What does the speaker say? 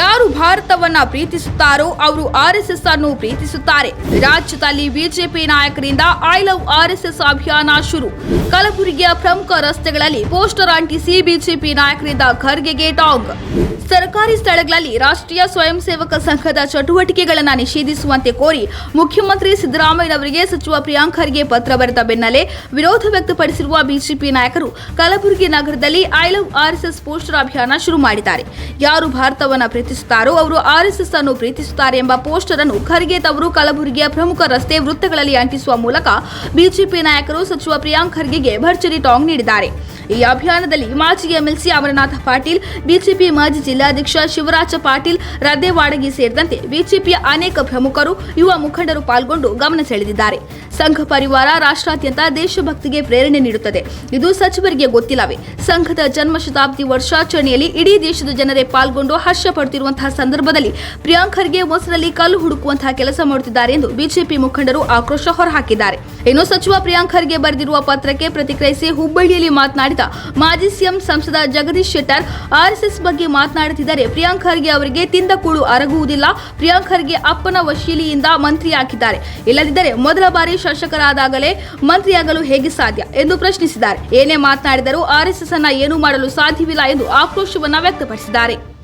ಯಾರು ಭಾರತವನ್ನ ಪ್ರೀತಿಸುತ್ತಾರೋ ಅವರು ಆರ್ಎಸ್ಎಸ್ ಅನ್ನು ಪ್ರೀತಿಸುತ್ತಾರೆ. ರಾಜ್ಯದಲ್ಲಿ ಬಿಜೆಪಿ ನಾಯಕರಿಂದ ಐ ಲವ್ ಆರ್ಎಸ್ಎಸ್ ಅಭಿಯಾನ ಶುರು. ಕಲಬುರಗಿಯ ಪ್ರಮುಖ ರಸ್ತೆಗಳಲ್ಲಿ ಪೋಸ್ಟರ್ ಅಂಟಿಸಿ ಬಿಜೆಪಿ ನಾಯಕರಿಂದ ಖರ್ಗೆಗೆ ಟಾಂಗ್. ಸರ್ಕಾರಿ ಸ್ಥಳಗಳಲ್ಲಿ ರಾಷ್ಟ್ರೀಯ ಸ್ವಯಂ ಸೇವಕ ಸಂಘದ ಚಟುವಟಿಕೆಗಳನ್ನು ನಿಷೇಧಿಸುವಂತೆ ಕೋರಿ ಮುಖ್ಯಮಂತ್ರಿ ಸಿದ್ದರಾಮಯ್ಯನವರಿಗೆ ಸಚಿವ ಪ್ರಿಯಾಂಕ್ ಖರ್ಗೆ ಪತ್ರ ಬರೆದ ಬೆನ್ನಲ್ಲೇ ವಿರೋಧ ವ್ಯಕ್ತಪಡಿಸಿರುವ ಬಿಜೆಪಿ ನಾಯಕರು ಕಲಬುರಗಿ ನಗರದಲ್ಲಿ ಐ ಲವ್ ಆರ್ಎಸ್ಎಸ್ ಪೋಸ್ಟರ್ ಅಭಿಯಾನ ಶುರು ಮಾಡಿದ್ದಾರೆ. ಯಾರು ಭಾರತವನ್ನ ಪ್ರೀತಿಸುತ್ತಾರೋ ಅವರು ಆರ್ಎಸ್ಎಸ್ ಅನ್ನು ಪ್ರೀತಿಸುತ್ತಾರೆ ಎಂಬ ಪೋಸ್ಟರ್ ಅನ್ನು ಖರ್ಗೆ ತವರು ಕಲಬುರಗಿಯ ಪ್ರಮುಖ ರಸ್ತೆ ವೃತ್ತಗಳಲ್ಲಿ ಅಂಟಿಸುವ ಮೂಲಕ ಬಿಜೆಪಿ ನಾಯಕರು ಸಚಿವ ಪ್ರಿಯಾಂಕ್ ಖರ್ಗೆಗೆ ಭರ್ಜರಿ ಟಾಂಗ್ ನೀಡಿದ್ದಾರೆ. ಈ ಅಭಿಯಾನದಲ್ಲಿ ಮಾಜಿ ಎಂಎಲ್ಸಿ ಅಮರನಾಥ ಪಾಟೀಲ್, ಬಿಜೆಪಿ ಮಾಜಿ ಜಿಲ್ಲಾಧ್ಯಕ್ಷ ಶಿವರಾಜ ಪಾಟೀಲ್, ರದ್ದೆವಾಡಗಿ ಸೇರಿದಂತೆ ಬಿಜೆಪಿಯ ಅನೇಕ ಪ್ರಮುಖರು, ಯುವ ಮುಖಂಡರು ಪಾಲ್ಗೊಂಡು ಗಮನ ಸೆಳೆದಿದ್ದಾರೆ. ಸಂಘ ಪರಿವಾರ ರಾಷ್ಟ್ರಾದ್ಯಂತ ದೇಶಭಕ್ತಿಗೆ ಪ್ರೇರಣೆ ನೀಡುತ್ತದೆ. ಇದು ಸಚಿವರಿಗೆ ಗೊತ್ತಿಲ್ಲವೇ? ಸಂಘದ ಜನ್ಮ ಶತಾಬ್ದಿ ವರ್ಷಾಚರಣೆಯಲ್ಲಿ ಇಡೀ ದೇಶದ ಜನರೇ ಪಾಲ್ಗೊಂಡು ಹರ್ಷ ಪಡುತ್ತಿರುವಂತಹ ಸಂದರ್ಭದಲ್ಲಿ ಪ್ರಿಯಾಂಕ್ ಖರ್ಗೆ ಮೊಸರಲ್ಲಿ ಕಲ್ಲು ಹುಡುಕುವಂತಹ ಕೆಲಸ ಮಾಡುತ್ತಿದ್ದಾರೆ ಎಂದು ಬಿಜೆಪಿ ಮುಖಂಡರು ಆಕ್ರೋಶ ಹೊರಹಾಕಿದ್ದಾರೆ. ಇನ್ನು ಸಚಿವ ಪ್ರಿಯಾಂಕ್ ಖರ್ಗೆ ಬರೆದಿರುವ ಪತ್ರಕ್ಕೆ ಪ್ರತಿಕ್ರಿಯಿಸಿ ಹುಬ್ಬಳ್ಳಿಯಲ್ಲಿ ಮಾತನಾಡಿದ ಮಾಜಿ ಸಿಎಂ ಸಂಸದ ಜಗದೀಶ್ ಶೆಟ್ಟರ್ ಆರ್ಎಸ್ಎಸ್ ಬಗ್ಗೆ ಮಾತನಾಡುತ್ತಿದ್ದಾರೆ. ಪ್ರಿಯಾಂಕ್ ಖರ್ಗೆ ಅವರಿಗೆ ತಿಂದ ಕೂಡು ಅರಗುವುದಿಲ್ಲ. ಪ್ರಿಯಾಂಕ್ ಖರ್ಗೆ ಅಪ್ಪನ ವಶೀಲಿಯಿಂದ ಮಂತ್ರಿಯಾಗಿದ್ದಾರೆ. ಇಲ್ಲದಿದ್ದರೆ ಮೊದಲ ಬಾರಿ ಶಾಸಕರಾದಾಗಲೇ ಮಂತ್ರಿಯಾಗಲು ಹೇಗೆ ಸಾಧ್ಯ ಎಂದು ಪ್ರಶ್ನಿಸಿದ್ದಾರೆ. ಏನೇ ಮಾತನಾಡಿದರೂ ಆರ್ಎಸ್ಎಸ್ ಅನ್ನ ಏನು ಮಾಡಲು ಸಾಧ್ಯವಿಲ್ಲ ಎಂದು ಆಕ್ರೋಶವನ್ನ ವ್ಯಕ್ತಪಡಿಸಿದ್ದಾರೆ.